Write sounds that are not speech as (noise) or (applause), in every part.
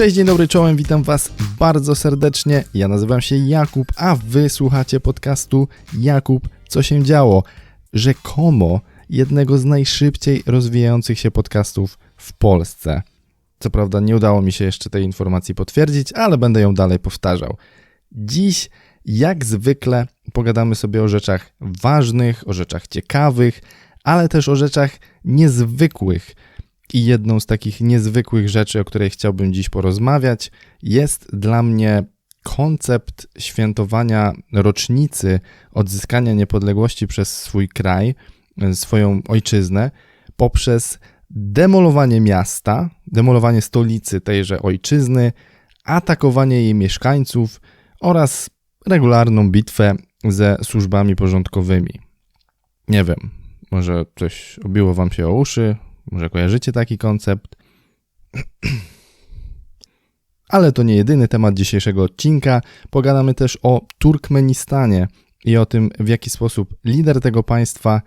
Cześć, dzień dobry, czołem, witam Was bardzo serdecznie. Ja nazywam się Jakub, a Wy słuchacie podcastu Jakub, co się działo? Rzekomo jednego z najszybciej rozwijających się podcastów w Polsce. Co prawda nie udało mi się jeszcze tej informacji potwierdzić, ale będę ją dalej powtarzał. Dziś, jak zwykle, pogadamy sobie o rzeczach ważnych, o rzeczach ciekawych, ale też o rzeczach niezwykłych. I jedną z takich niezwykłych rzeczy, o której chciałbym dziś porozmawiać, jest dla mnie koncept świętowania rocznicy odzyskania niepodległości przez swój kraj, swoją ojczyznę, poprzez demolowanie miasta, demolowanie stolicy tejże ojczyzny, atakowanie jej mieszkańców oraz regularną bitwę ze służbami porządkowymi. Nie wiem, może coś obiło wam się o uszy, może kojarzycie taki koncept. (clears throat) Ale to nie jedyny temat dzisiejszego odcinka. Pogadamy też o Turkmenistanie i o tym, w jaki sposób lider tego państwa,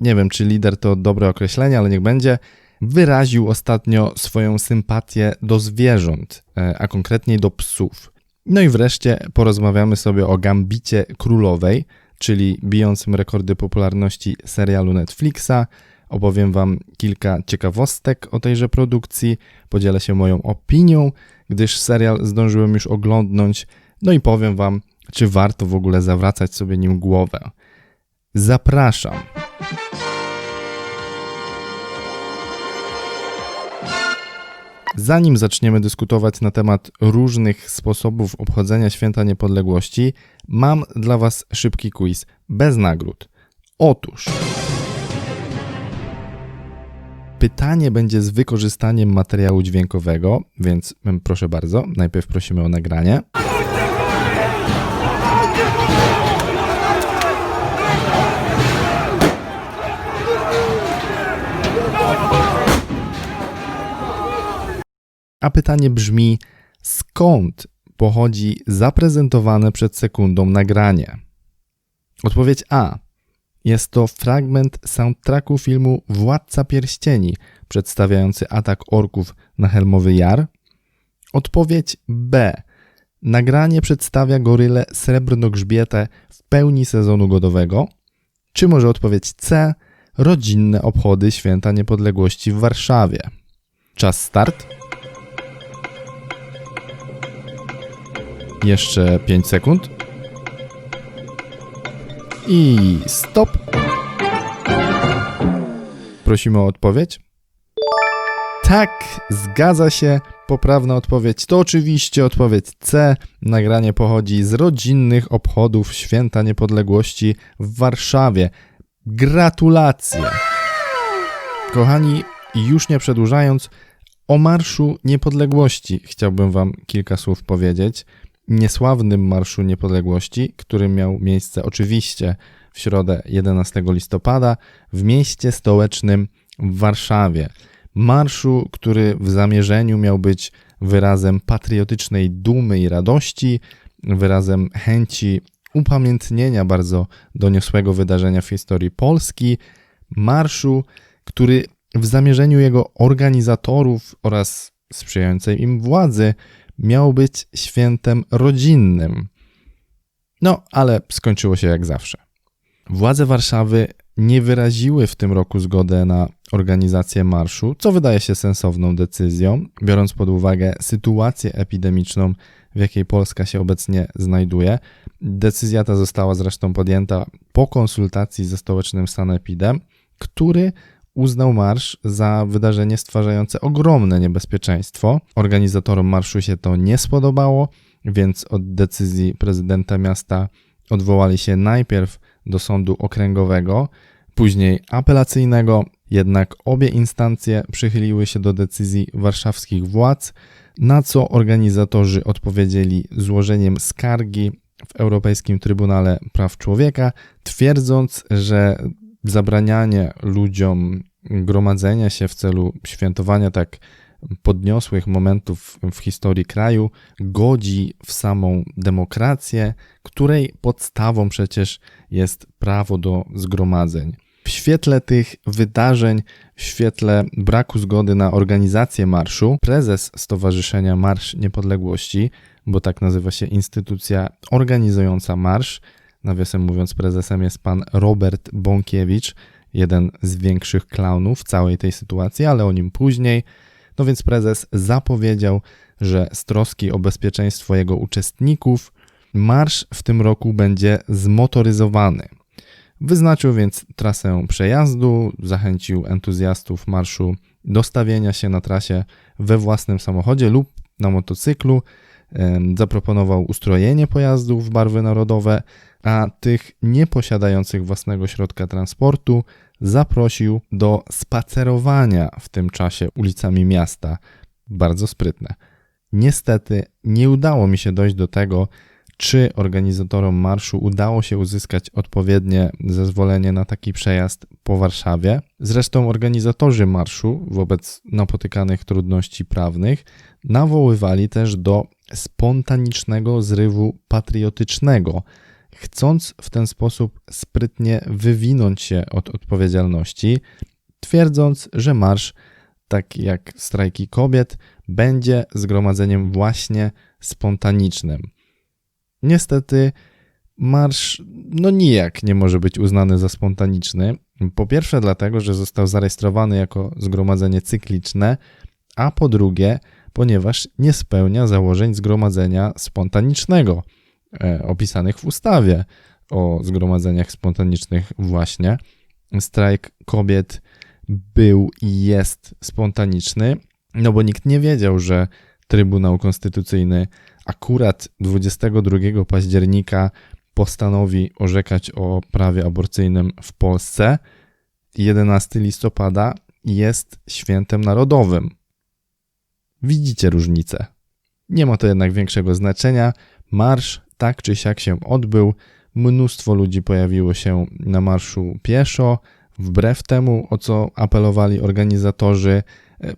nie wiem czy lider to dobre określenie, ale niech będzie, wyraził ostatnio swoją sympatię do zwierząt, e, a konkretniej do psów. No i wreszcie porozmawiamy sobie o Gambicie Królowej, czyli bijącym rekordy popularności serialu Netflixa. Opowiem Wam kilka ciekawostek o tejże produkcji, podzielę się moją opinią, gdyż serial zdążyłem już oglądnąć, no i powiem Wam, czy warto w ogóle zawracać sobie nim głowę. Zapraszam. Zanim zaczniemy dyskutować na temat różnych sposobów obchodzenia święta niepodległości, mam dla Was szybki quiz bez nagród. Otóż. Pytanie będzie z wykorzystaniem materiału dźwiękowego, więc mm, proszę bardzo, najpierw prosimy o nagranie. A pytanie brzmi: skąd pochodzi zaprezentowane przed sekundą nagranie? Odpowiedź A. Jest to fragment soundtracku filmu Władca Pierścieni, przedstawiający atak orków na Helmowy Jar. Odpowiedź B. Nagranie przedstawia gorylę srebrnogrzbietę w pełni sezonu godowego. Czy może odpowiedź C. Rodzinne obchody Święta Niepodległości w Warszawie. Czas start. Jeszcze 5 sekund. I stop. Prosimy o odpowiedź. Tak, zgadza się. Poprawna odpowiedź to oczywiście odpowiedź C. Nagranie pochodzi z rodzinnych obchodów Święta Niepodległości w Warszawie. Gratulacje! Kochani, już nie przedłużając, o Marszu Niepodległości chciałbym Wam kilka słów powiedzieć niesławnym Marszu Niepodległości, który miał miejsce oczywiście w środę 11 listopada w mieście stołecznym w Warszawie. Marszu, który w zamierzeniu miał być wyrazem patriotycznej dumy i radości, wyrazem chęci upamiętnienia bardzo doniosłego wydarzenia w historii Polski, marszu, który w zamierzeniu jego organizatorów oraz sprzyjającej im władzy miał być świętem rodzinnym. No, ale skończyło się jak zawsze. Władze Warszawy nie wyraziły w tym roku zgody na organizację marszu, co wydaje się sensowną decyzją, biorąc pod uwagę sytuację epidemiczną, w jakiej Polska się obecnie znajduje. Decyzja ta została zresztą podjęta po konsultacji ze stołecznym sanepidem, który uznał marsz za wydarzenie stwarzające ogromne niebezpieczeństwo. Organizatorom marszu się to nie spodobało, więc od decyzji prezydenta miasta odwołali się najpierw do sądu okręgowego, później apelacyjnego, jednak obie instancje przychyliły się do decyzji warszawskich władz, na co organizatorzy odpowiedzieli złożeniem skargi w Europejskim Trybunale Praw Człowieka, twierdząc, że zabranianie ludziom gromadzenia się w celu świętowania tak podniosłych momentów w historii kraju godzi w samą demokrację, której podstawą przecież jest prawo do zgromadzeń. W świetle tych wydarzeń, w świetle braku zgody na organizację marszu, prezes Stowarzyszenia Marsz Niepodległości, bo tak nazywa się instytucja organizująca marsz, nawiasem mówiąc, prezesem jest pan Robert Bąkiewicz, jeden z większych klaunów całej tej sytuacji, ale o nim później. No więc prezes zapowiedział, że z troski o bezpieczeństwo jego uczestników marsz w tym roku będzie zmotoryzowany. Wyznaczył więc trasę przejazdu, zachęcił entuzjastów marszu do stawienia się na trasie we własnym samochodzie lub na motocyklu. Zaproponował ustrojenie pojazdów w barwy narodowe, a tych nieposiadających własnego środka transportu zaprosił do spacerowania w tym czasie ulicami miasta. Bardzo sprytne. Niestety nie udało mi się dojść do tego, czy organizatorom marszu udało się uzyskać odpowiednie zezwolenie na taki przejazd po Warszawie. Zresztą organizatorzy marszu, wobec napotykanych trudności prawnych, nawoływali też do spontanicznego zrywu patriotycznego, chcąc w ten sposób sprytnie wywinąć się od odpowiedzialności, twierdząc, że marsz, tak jak strajki kobiet, będzie zgromadzeniem właśnie spontanicznym. Niestety, marsz no nijak nie może być uznany za spontaniczny. Po pierwsze, dlatego, że został zarejestrowany jako zgromadzenie cykliczne, a po drugie, ponieważ nie spełnia założeń zgromadzenia spontanicznego e, opisanych w ustawie o zgromadzeniach spontanicznych, właśnie. Strajk kobiet był i jest spontaniczny, no bo nikt nie wiedział, że Trybunał Konstytucyjny akurat 22 października postanowi orzekać o prawie aborcyjnym w Polsce. 11 listopada jest świętem narodowym. Widzicie różnicę. Nie ma to jednak większego znaczenia. Marsz tak czy siak się odbył. Mnóstwo ludzi pojawiło się na marszu pieszo, wbrew temu, o co apelowali organizatorzy.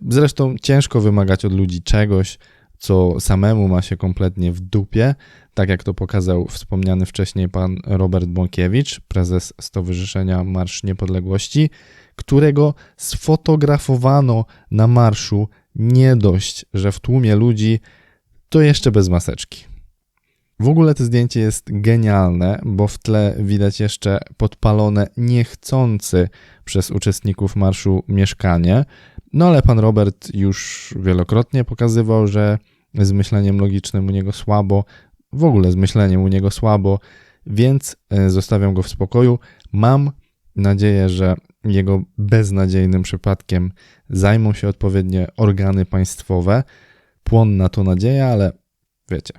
Zresztą ciężko wymagać od ludzi czegoś, co samemu ma się kompletnie w dupie, tak jak to pokazał wspomniany wcześniej pan Robert Bąkiewicz, prezes Stowarzyszenia Marsz Niepodległości, którego sfotografowano na marszu nie dość, że w tłumie ludzi, to jeszcze bez maseczki. W ogóle to zdjęcie jest genialne, bo w tle widać jeszcze podpalone niechcący przez uczestników marszu mieszkanie. No ale pan Robert już wielokrotnie pokazywał, że z myśleniem logicznym u niego słabo, w ogóle z myśleniem u niego słabo, więc e, zostawiam go w spokoju. Mam nadzieję, że jego beznadziejnym przypadkiem zajmą się odpowiednie organy państwowe. Płonna to nadzieja, ale wiecie,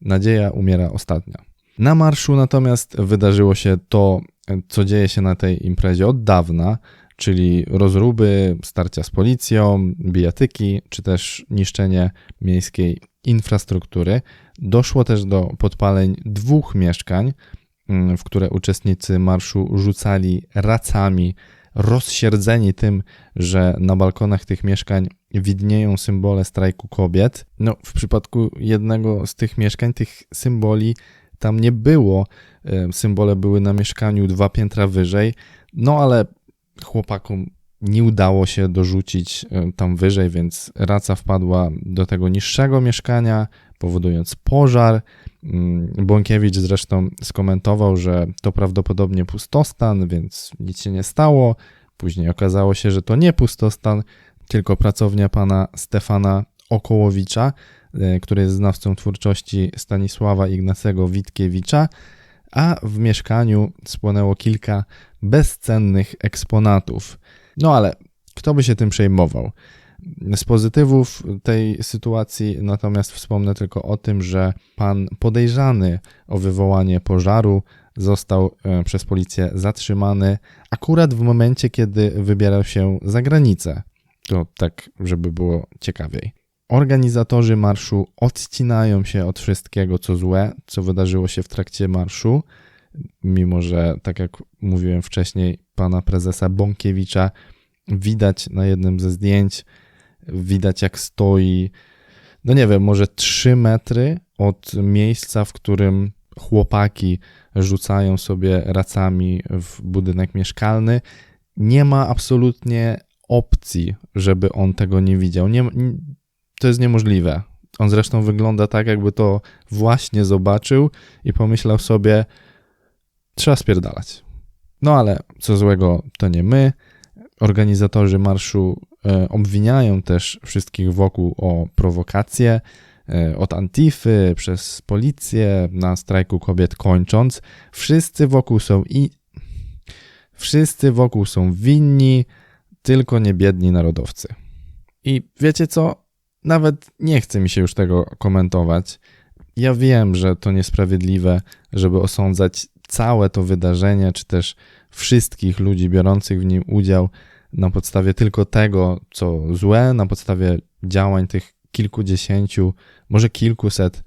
nadzieja umiera ostatnia. Na marszu natomiast wydarzyło się to, co dzieje się na tej imprezie od dawna, czyli rozruby, starcia z policją, bijatyki, czy też niszczenie miejskiej infrastruktury. Doszło też do podpaleń dwóch mieszkań, w które uczestnicy marszu rzucali racami, rozsierdzeni tym, że na balkonach tych mieszkań widnieją symbole strajku kobiet. No, w przypadku jednego z tych mieszkań, tych symboli tam nie było. Symbole były na mieszkaniu dwa piętra wyżej, no ale chłopakom nie udało się dorzucić tam wyżej, więc raca wpadła do tego niższego mieszkania, powodując pożar. Mm, Bąkiewicz zresztą skomentował, że to prawdopodobnie pustostan, więc nic się nie stało. Później okazało się, że to nie pustostan, tylko pracownia pana Stefana Okołowicza, e, który jest znawcą twórczości Stanisława Ignacego Witkiewicza, a w mieszkaniu spłonęło kilka bezcennych eksponatów. No ale kto by się tym przejmował? Z pozytywów tej sytuacji natomiast wspomnę tylko o tym, że pan podejrzany o wywołanie pożaru został e, przez policję zatrzymany akurat w momencie, kiedy wybierał się za granicę. To tak, żeby było ciekawiej. Organizatorzy marszu odcinają się od wszystkiego, co złe, co wydarzyło się w trakcie marszu, mimo że, tak jak mówiłem wcześniej, pana prezesa Bąkiewicza widać na jednym ze zdjęć, widać jak stoi, no nie wiem, może 3 metry od miejsca, w którym chłopaki rzucają sobie racami w budynek mieszkalny. Nie ma absolutnie opcji, żeby on tego nie widział. Nie, to jest niemożliwe. On zresztą wygląda tak, jakby to właśnie zobaczył i pomyślał sobie, trzeba spierdalać. No ale co złego, to nie my. Organizatorzy marszu obwiniają też wszystkich wokół o prowokację, e, od Antify przez policję, na strajku kobiet kończąc. Wszyscy wokół są i wszyscy wokół są winni, tylko nie biedni narodowcy. I wiecie co? Nawet nie chce mi się już tego komentować. Ja wiem, że to niesprawiedliwe, żeby osądzać całe to wydarzenie, czy też wszystkich ludzi biorących w nim udział na podstawie tylko tego, co złe, na podstawie działań tych kilkudziesięciu, może kilkuset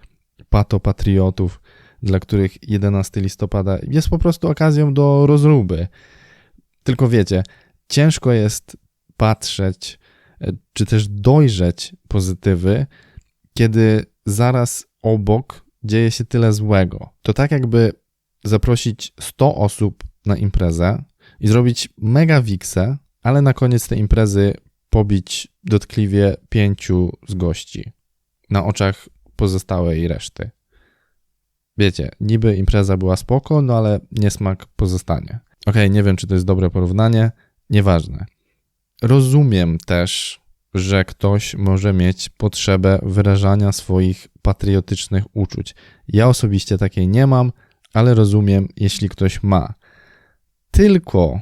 patopatriotów, dla których 11 listopada jest po prostu okazją do rozruby. Tylko wiecie, ciężko jest patrzeć, e, czy też dojrzeć pozytywy, kiedy zaraz obok dzieje się tyle złego. To tak jakby zaprosić 100 osób na imprezę i zrobić mega wiksę, ale na koniec tej imprezy pobić dotkliwie pięciu z gości na oczach pozostałej reszty. Wiecie, niby impreza była spoko, no ale niesmak pozostanie. Okej, okay, nie wiem, czy to jest dobre porównanie, nieważne. Rozumiem też, że ktoś może mieć potrzebę wyrażania swoich patriotycznych uczuć. Ja osobiście takiej nie mam, ale rozumiem, jeśli ktoś ma. Tylko,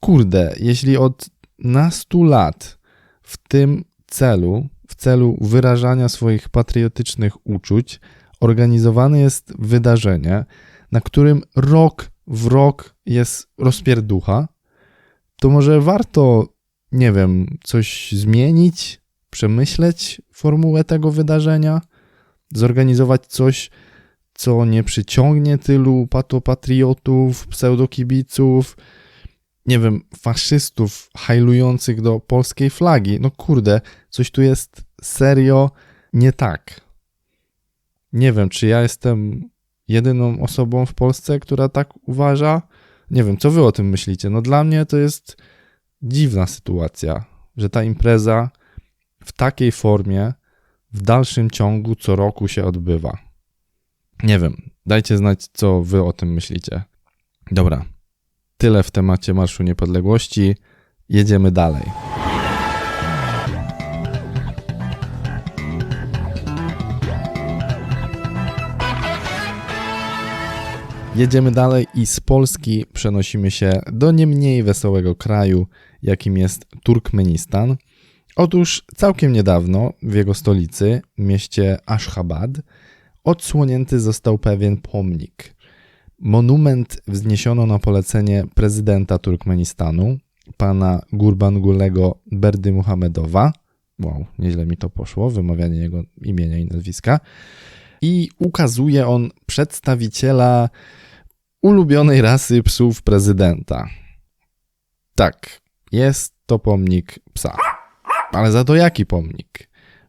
kurde, jeśli od nastu lat w tym celu, w celu wyrażania swoich patriotycznych uczuć, organizowane jest wydarzenie, na którym rok w rok jest rozpierducha, to może warto, nie wiem, coś zmienić, przemyśleć formułę tego wydarzenia, zorganizować coś, co nie przyciągnie tylu patopatriotów, pseudokibiców, nie wiem, faszystów hajlujących do polskiej flagi. No kurde, coś tu jest serio nie tak. Nie wiem, czy ja jestem jedyną osobą w Polsce, która tak uważa. Nie wiem, co wy o tym myślicie. No dla mnie to jest dziwna sytuacja, że ta impreza w takiej formie w dalszym ciągu co roku się odbywa. Nie wiem, dajcie znać, co wy o tym myślicie. Dobra, tyle w temacie Marszu Niepodległości. Jedziemy dalej. Jedziemy dalej i z Polski przenosimy się do nie mniej wesołego kraju, jakim jest Turkmenistan. Otóż całkiem niedawno w jego stolicy, mieście Ashhabad, odsłonięty został pewien pomnik. Monument wzniesiono na polecenie prezydenta Turkmenistanu, pana Gurbangullego Berdy. Wow, nieźle mi to poszło, wymawianie jego imienia i nazwiska. I ukazuje on przedstawiciela ulubionej rasy psów prezydenta. Tak, jest to pomnik psa. Ale za to jaki pomnik?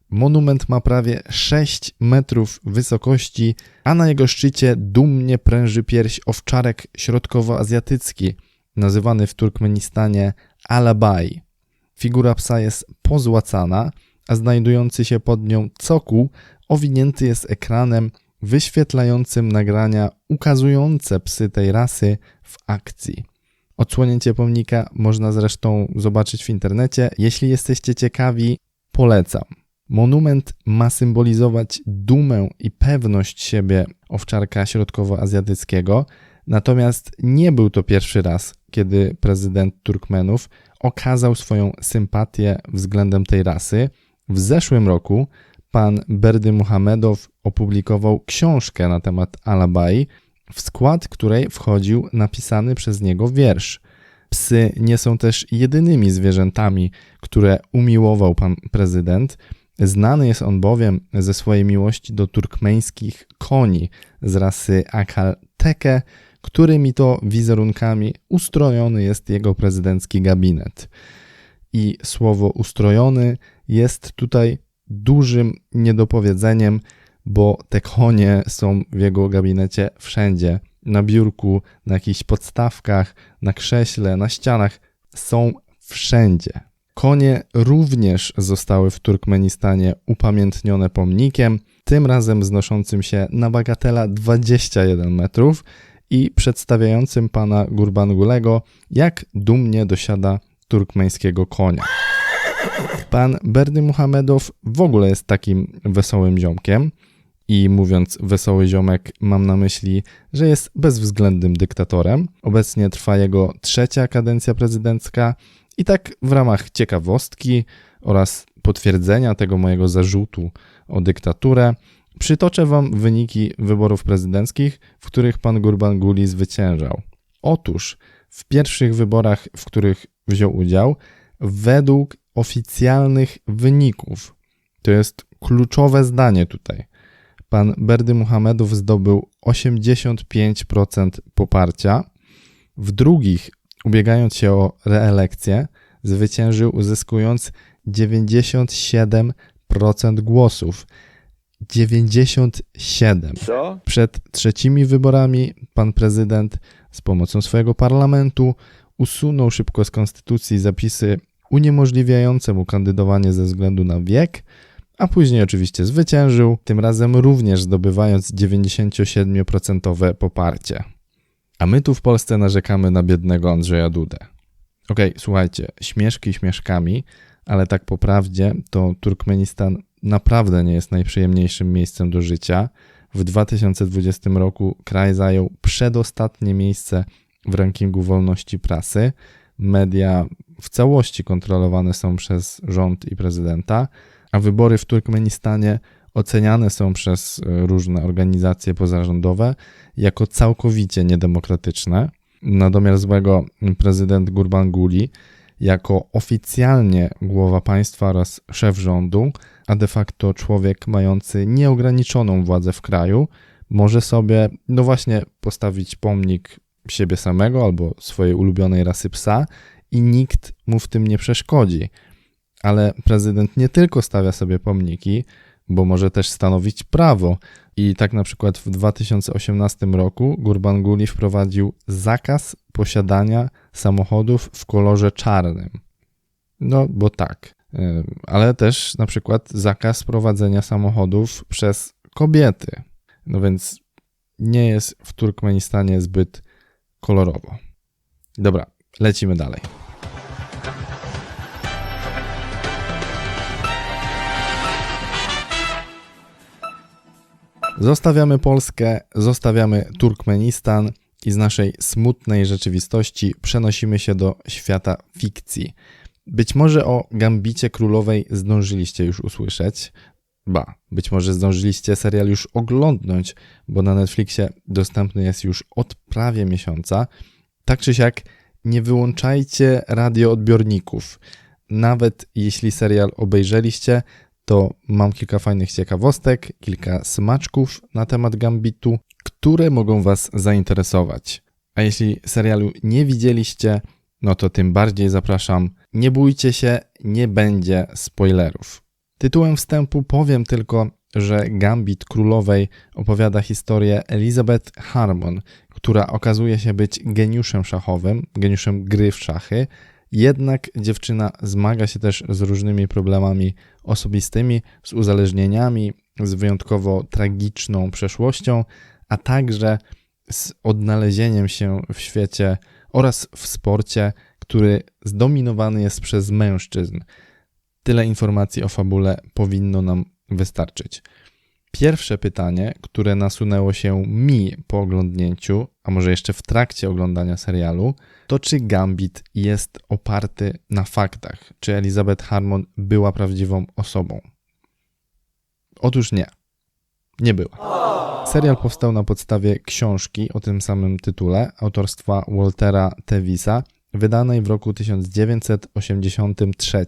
Monument ma prawie 6 metrów wysokości, a na jego szczycie dumnie pręży pierś owczarek środkowoazjatycki, nazywany w Turkmenistanie Alabaj. Figura psa jest pozłacana, a znajdujący się pod nią cokół owinięty jest ekranem wyświetlającym nagrania ukazujące psy tej rasy w akcji. Odsłonięcie pomnika można zresztą zobaczyć w internecie. Jeśli jesteście ciekawi, polecam. Monument ma symbolizować dumę i pewność siebie owczarka środkowoazjatyckiego, natomiast nie był to pierwszy raz, kiedy prezydent Turkmenów okazał swoją sympatię względem tej rasy. W zeszłym roku pan Berdy Muhammedow opublikował książkę na temat Alabai, w skład której wchodził napisany przez niego wiersz. Psy nie są też jedynymi zwierzętami, które umiłował pan prezydent. Znany jest on bowiem ze swojej miłości do turkmeńskich koni z rasy Akal Teke, którymi to wizerunkami ustrojony jest jego prezydencki gabinet. I słowo ustrojony jest tutaj dużym niedopowiedzeniem, bo te konie są w jego gabinecie wszędzie. Na biurku, na jakichś podstawkach, na krześle, na ścianach. Są wszędzie. Konie również zostały w Turkmenistanie upamiętnione pomnikiem, tym razem znoszącym się na bagatela 21 metrów i przedstawiającym pana Gurbangullego, jak dumnie dosiada turkmeńskiego konia. Pan Berdy Muhamedow w ogóle jest takim wesołym ziomkiem. I mówiąc wesoły ziomek, mam na myśli, że jest bezwzględnym dyktatorem. Obecnie trwa jego trzecia kadencja prezydencka. I tak w ramach ciekawostki oraz potwierdzenia tego mojego zarzutu o dyktaturę, przytoczę Wam wyniki wyborów prezydenckich, w których pan Gurbanguly zwyciężał. Otóż w pierwszych wyborach, w których wziął udział, według oficjalnych wyników, to jest kluczowe zdanie tutaj, pan Berdy Muhamedow zdobył 85% poparcia. W drugich, ubiegając się o reelekcję, zwyciężył uzyskując 97% głosów. 97. Co? Przed trzecimi wyborami pan prezydent z pomocą swojego parlamentu usunął szybko z konstytucji zapisy uniemożliwiające mu kandydowanie ze względu na wiek, a później oczywiście zwyciężył, tym razem również zdobywając 97% poparcie. A my tu w Polsce narzekamy na biednego Andrzeja Dudę. Okej, okay, słuchajcie, śmieszki śmieszkami, ale tak po prawdzie to Turkmenistan naprawdę nie jest najprzyjemniejszym miejscem do życia. W 2020 roku kraj zajął przedostatnie miejsce w rankingu wolności prasy. Media w całości kontrolowane są przez rząd i prezydenta, a wybory w Turkmenistanie oceniane są przez e, różne organizacje pozarządowe jako całkowicie niedemokratyczne. Na domiar złego prezydent Gurbanguly jako oficjalnie głowa państwa oraz szef rządu, a de facto człowiek mający nieograniczoną władzę w kraju, może sobie, no właśnie, postawić pomnik siebie samego albo swojej ulubionej rasy psa i nikt mu w tym nie przeszkodzi. Ale prezydent nie tylko stawia sobie pomniki, bo może też stanowić prawo. I tak na przykład w 2018 roku Gurbanguly wprowadził zakaz posiadania samochodów w kolorze czarnym. No, bo tak. E, ale też na przykład zakaz prowadzenia samochodów przez kobiety. No więc nie jest w Turkmenistanie zbyt kolorowo. Dobra, lecimy dalej. Zostawiamy Polskę, zostawiamy Turkmenistan i z naszej smutnej rzeczywistości przenosimy się do świata fikcji. Być może o Gambicie Królowej zdążyliście już usłyszeć. Ba, być może zdążyliście serial już oglądnąć, bo na Netflixie dostępny jest już od prawie miesiąca. Tak czy siak, nie wyłączajcie radioodbiorników. Nawet jeśli serial obejrzeliście, to mam kilka fajnych ciekawostek, kilka smaczków na temat Gambitu, które mogą Was zainteresować. A jeśli serialu nie widzieliście, no to tym bardziej zapraszam. Nie bójcie się, nie będzie spoilerów. Tytułem wstępu powiem tylko, że Gambit Królowej opowiada historię Elizabeth Harmon, która okazuje się być geniuszem szachowym, geniuszem gry w szachy, jednak dziewczyna zmaga się też z różnymi problemami osobistymi, z uzależnieniami, z wyjątkowo tragiczną przeszłością, a także z odnalezieniem się w świecie oraz w sporcie, który zdominowany jest przez mężczyzn. Tyle informacji o fabule powinno nam wystarczyć. Pierwsze pytanie, które nasunęło się mi po oglądnięciu, a może jeszcze w trakcie oglądania serialu, to czy Gambit jest oparty na faktach? Czy Elizabeth Harmon była prawdziwą osobą? Otóż nie. Nie była. Serial powstał na podstawie książki o tym samym tytule autorstwa Waltera Tevisa, wydanej w roku 1983.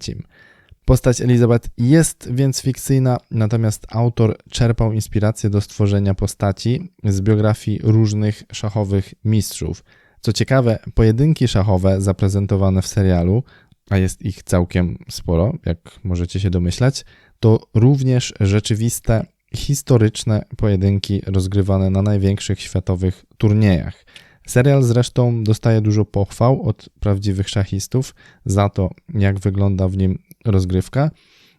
Postać Elizabeth jest więc fikcyjna, natomiast autor czerpał inspirację do stworzenia postaci z biografii różnych szachowych mistrzów. Co ciekawe, pojedynki szachowe zaprezentowane w serialu, a jest ich całkiem sporo, jak możecie się domyślać, to również rzeczywiste historyczne pojedynki rozgrywane na największych światowych turniejach. Serial zresztą dostaje dużo pochwał od prawdziwych szachistów za to, jak wygląda w nim rozgrywka.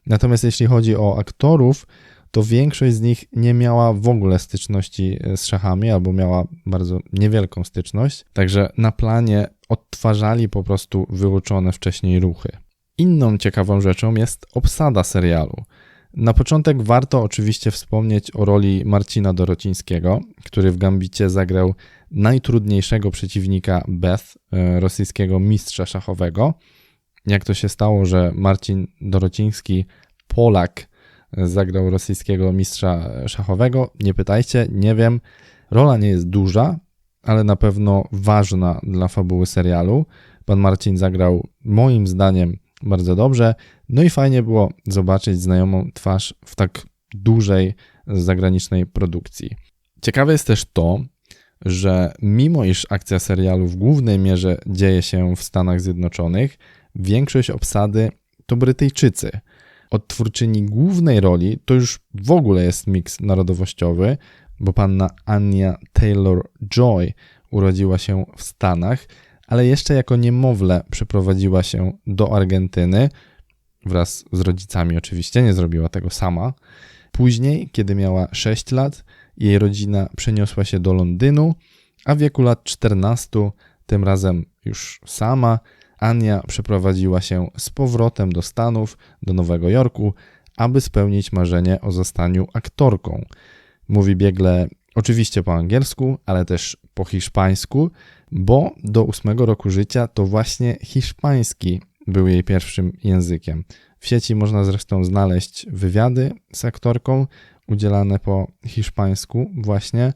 Natomiast jeśli chodzi o aktorów, to większość z nich nie miała w ogóle styczności z szachami albo miała bardzo niewielką styczność. Także na planie odtwarzali po prostu wyuczone wcześniej ruchy. Inną ciekawą rzeczą jest obsada serialu. Na początek warto oczywiście wspomnieć o roli Marcina Dorocińskiego, który w Gambicie zagrał najtrudniejszego przeciwnika Beth, e, rosyjskiego mistrza szachowego. Jak to się stało, że Marcin Dorociński, Polak, zagrał rosyjskiego mistrza szachowego? Nie pytajcie, nie wiem. Rola nie jest duża, ale na pewno ważna dla fabuły serialu. Pan Marcin zagrał moim zdaniem bardzo dobrze. No i fajnie było zobaczyć znajomą twarz w tak dużej zagranicznej produkcji. Ciekawe jest też to, że mimo iż akcja serialu w głównej mierze dzieje się w Stanach Zjednoczonych, większość obsady to Brytyjczycy. Odtwórczyni głównej roli to już w ogóle jest miks narodowościowy, bo panna Anya Taylor-Joy urodziła się w Stanach, ale jeszcze jako niemowlę przeprowadziła się do Argentyny, wraz z rodzicami oczywiście, nie zrobiła tego sama. Później, kiedy miała 6 lat, jej rodzina przeniosła się do Londynu, a w wieku lat 14, tym razem już sama, Ania przeprowadziła się z powrotem do Stanów, do Nowego Jorku, aby spełnić marzenie o zostaniu aktorką. Mówi biegle oczywiście po angielsku, ale też po hiszpańsku, bo do ósmego roku życia to właśnie hiszpański był jej pierwszym językiem. W sieci można zresztą znaleźć wywiady z aktorką udzielane po hiszpańsku właśnie.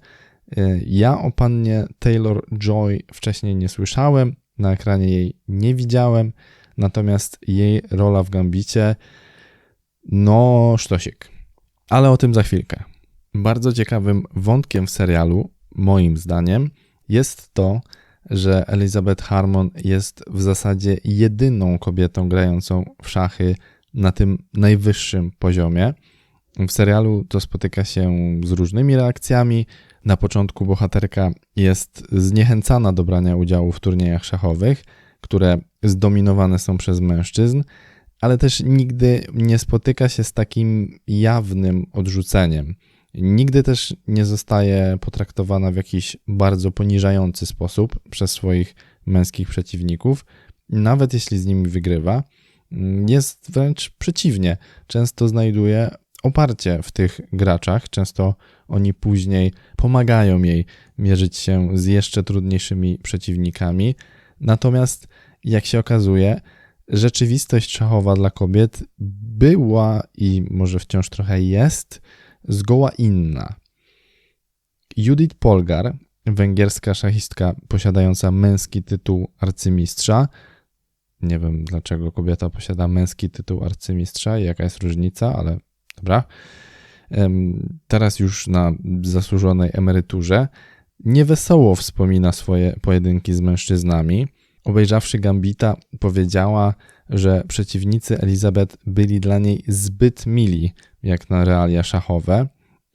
Ja o pannie Taylor Joy wcześniej nie słyszałem, na ekranie jej nie widziałem, natomiast jej rola w Gambicie no sztosik. Ale o tym za chwilkę. Bardzo ciekawym wątkiem w serialu, moim zdaniem, jest to, że Elizabeth Harmon jest w zasadzie jedyną kobietą grającą w szachy na tym najwyższym poziomie. W serialu to spotyka się z różnymi reakcjami. Na początku bohaterka jest zniechęcana do brania udziału w turniejach szachowych, które zdominowane są przez mężczyzn, ale też nigdy nie spotyka się z takim jawnym odrzuceniem. Nigdy też nie zostaje potraktowana w jakiś bardzo poniżający sposób przez swoich męskich przeciwników, nawet jeśli z nimi wygrywa. Jest wręcz przeciwnie, często znajduje oparcie w tych graczach, często oni później pomagają jej mierzyć się z jeszcze trudniejszymi przeciwnikami. Natomiast, jak się okazuje, rzeczywistość szachowa dla kobiet była i może wciąż trochę jest zgoła inna. Judith Polgar, węgierska szachistka posiadająca męski tytuł arcymistrza. Nie wiem dlaczego kobieta posiada męski tytuł arcymistrza i jaka jest różnica, ale dobra. Teraz już na zasłużonej emeryturze. Niewesoło wspomina swoje pojedynki z mężczyznami. Obejrzawszy Gambita, powiedziała, że przeciwnicy Elizabeth byli dla niej zbyt mili, jak na realia szachowe.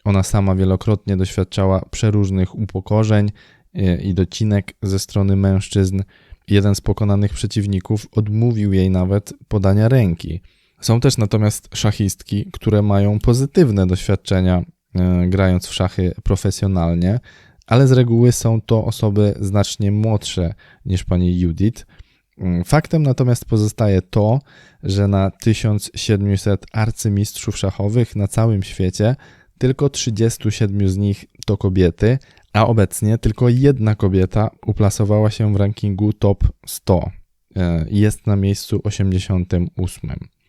Ona sama wielokrotnie doświadczała przeróżnych upokorzeń e, i docinek ze strony mężczyzn. Jeden z pokonanych przeciwników odmówił jej nawet podania ręki. Są też natomiast szachistki, które mają pozytywne doświadczenia e, grając w szachy profesjonalnie, ale z reguły są to osoby znacznie młodsze niż pani Judith. Mm, faktem natomiast pozostaje to, że na 1700 arcymistrzów szachowych na całym świecie tylko 37 z nich to kobiety, a obecnie tylko jedna kobieta uplasowała się w rankingu top 100. E, jest na miejscu 88.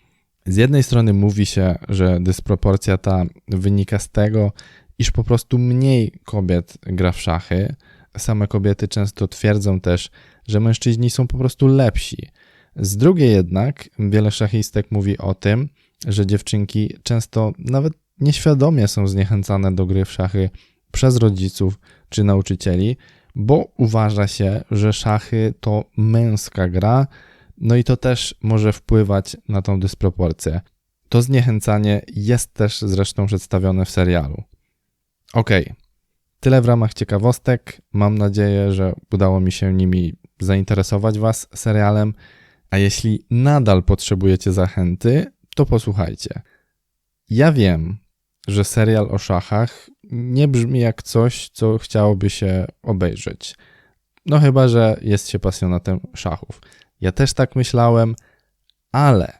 Z jednej strony mówi się, że dysproporcja ta wynika z tego, iż po prostu mniej kobiet gra w szachy. Same kobiety często twierdzą też, że mężczyźni są po prostu lepsi. Z drugiej jednak, wiele szachistek mówi o tym, że dziewczynki często nawet nieświadomie są zniechęcane do gry w szachy przez rodziców czy nauczycieli, bo uważa się, że szachy to męska gra, no i to też może wpływać na tą dysproporcję. To zniechęcanie jest też zresztą przedstawione w serialu. Okej, tyle w ramach ciekawostek. Mam nadzieję, że udało mi się nimi zainteresować Was serialem. A jeśli nadal potrzebujecie zachęty, to posłuchajcie. Ja wiem, że serial o szachach nie brzmi jak coś, co chciałoby się obejrzeć. No chyba, że jest się pasjonatem szachów. Ja też tak myślałem, ale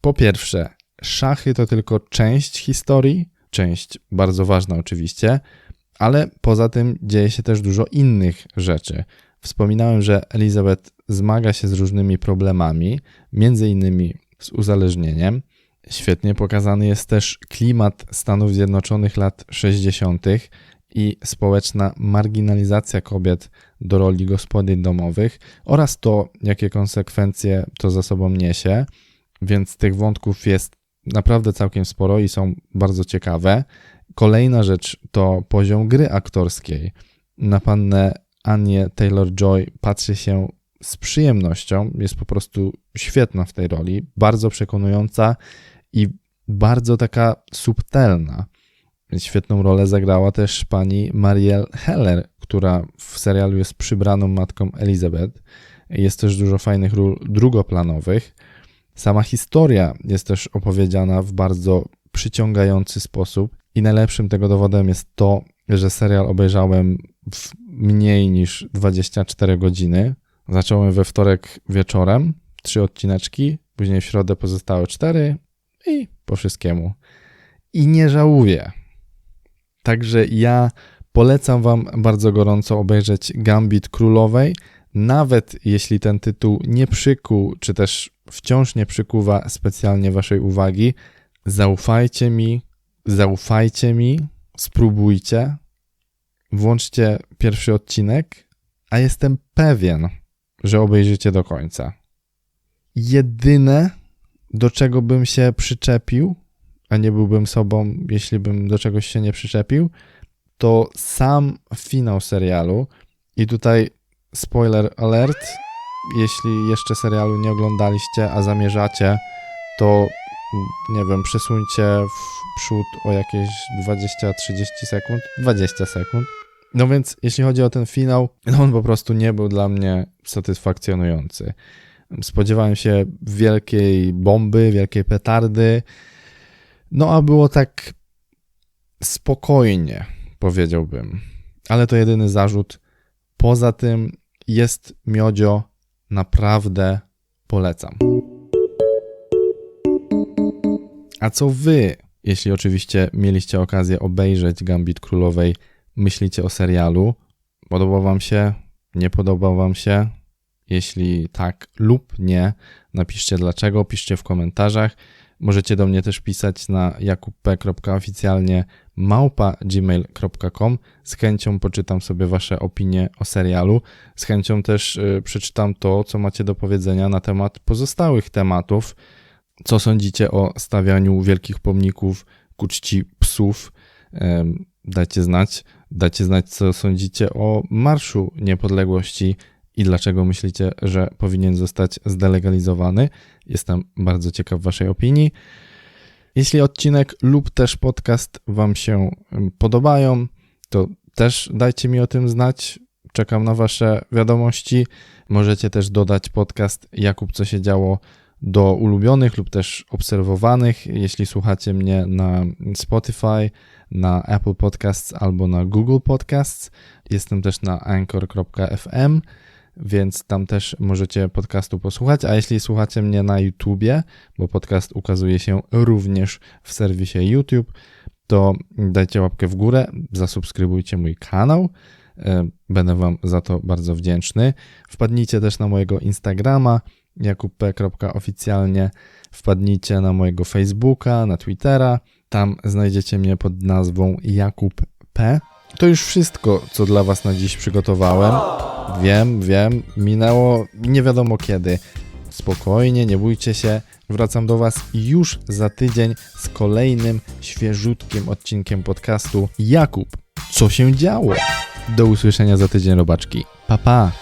po pierwsze, szachy to tylko część historii, część bardzo ważna oczywiście, ale poza tym dzieje się też dużo innych rzeczy. Wspominałem, że Elizabeth zmaga się z różnymi problemami, między innymi z uzależnieniem. Świetnie pokazany jest też klimat Stanów Zjednoczonych lat 60. i społeczna marginalizacja kobiet do roli gospodyń domowych oraz to, jakie konsekwencje to za sobą niesie. Więc tych wątków jest naprawdę całkiem sporo i są bardzo ciekawe. Kolejna rzecz to poziom gry aktorskiej. Na pannę Anię Taylor-Joy patrzy się z przyjemnością. Jest po prostu świetna w tej roli, bardzo przekonująca i bardzo taka subtelna. Świetną rolę zagrała też pani Marielle Heller, która w serialu jest przybraną matką Elizabeth. Jest też dużo fajnych ról drugoplanowych. Sama historia jest też opowiedziana w bardzo przyciągający sposób i najlepszym tego dowodem jest to, że serial obejrzałem w mniej niż 24 godziny. Zacząłem we wtorek wieczorem, trzy odcineczki, później w środę pozostałe cztery i po wszystkiemu. I nie żałuję. Także ja polecam Wam bardzo gorąco obejrzeć Gambit Królowej, nawet jeśli ten tytuł nie przykuł, czy też wciąż nie przykuwa specjalnie Waszej uwagi. Zaufajcie mi, zaufajcie mi, spróbujcie, włączcie pierwszy odcinek, a jestem pewien, że obejrzycie do końca. Jedyne, do czego bym się przyczepił, a nie byłbym sobą, jeśli bym do czegoś się nie przyczepił, to sam finał serialu. I tutaj spoiler alert, jeśli jeszcze serialu nie oglądaliście, a zamierzacie, to nie wiem, przesuńcie w przód o jakieś 20-30 sekund, 20 sekund. No więc jeśli chodzi o ten finał, no on po prostu nie był dla mnie satysfakcjonujący. Spodziewałem się wielkiej bomby, wielkiej petardy, no a było tak spokojnie, powiedziałbym. Ale to jedyny zarzut. Poza tym jest miodzio, naprawdę polecam. A co wy, jeśli oczywiście mieliście okazję obejrzeć Gambit Królowej, myślicie o serialu? Podobał wam się? Nie podobał wam się? Jeśli tak lub nie, napiszcie dlaczego, piszcie w komentarzach. Możecie do mnie też pisać na gmail.com. Z chęcią poczytam sobie Wasze opinie o serialu. Z chęcią też y, przeczytam to, co macie do powiedzenia na temat pozostałych tematów. Co sądzicie o stawianiu wielkich pomników ku czci psów? Dajcie znać. Dajcie znać, co sądzicie o Marszu Niepodległości i dlaczego myślicie, że powinien zostać zdelegalizowany. Jestem bardzo ciekaw Waszej opinii. Jeśli odcinek lub też podcast Wam się podobają, to też dajcie mi o tym znać. Czekam na Wasze wiadomości. Możecie też dodać podcast Jakub, co się działo do ulubionych lub też obserwowanych, jeśli słuchacie mnie na Spotify, na Apple Podcasts albo na Google Podcasts. Jestem też na anchor.fm więc tam też możecie podcastu posłuchać. A jeśli słuchacie mnie na YouTubie, bo podcast ukazuje się również w serwisie YouTube, to dajcie łapkę w górę, zasubskrybujcie mój kanał. E, będę Wam za to bardzo wdzięczny. Wpadnijcie też na mojego Instagrama jakub.oficjalnie. Wpadnijcie na mojego Facebooka, na Twittera. Tam znajdziecie mnie pod nazwą Jakub P. To już wszystko, co dla Was na dziś przygotowałem. Wiem, wiem, minęło nie wiadomo kiedy. Spokojnie, nie bójcie się. Wracam do Was już za tydzień z kolejnym świeżutkim odcinkiem podcastu Jakub. Co się działo? Do usłyszenia za tydzień, robaczki. Pa, pa!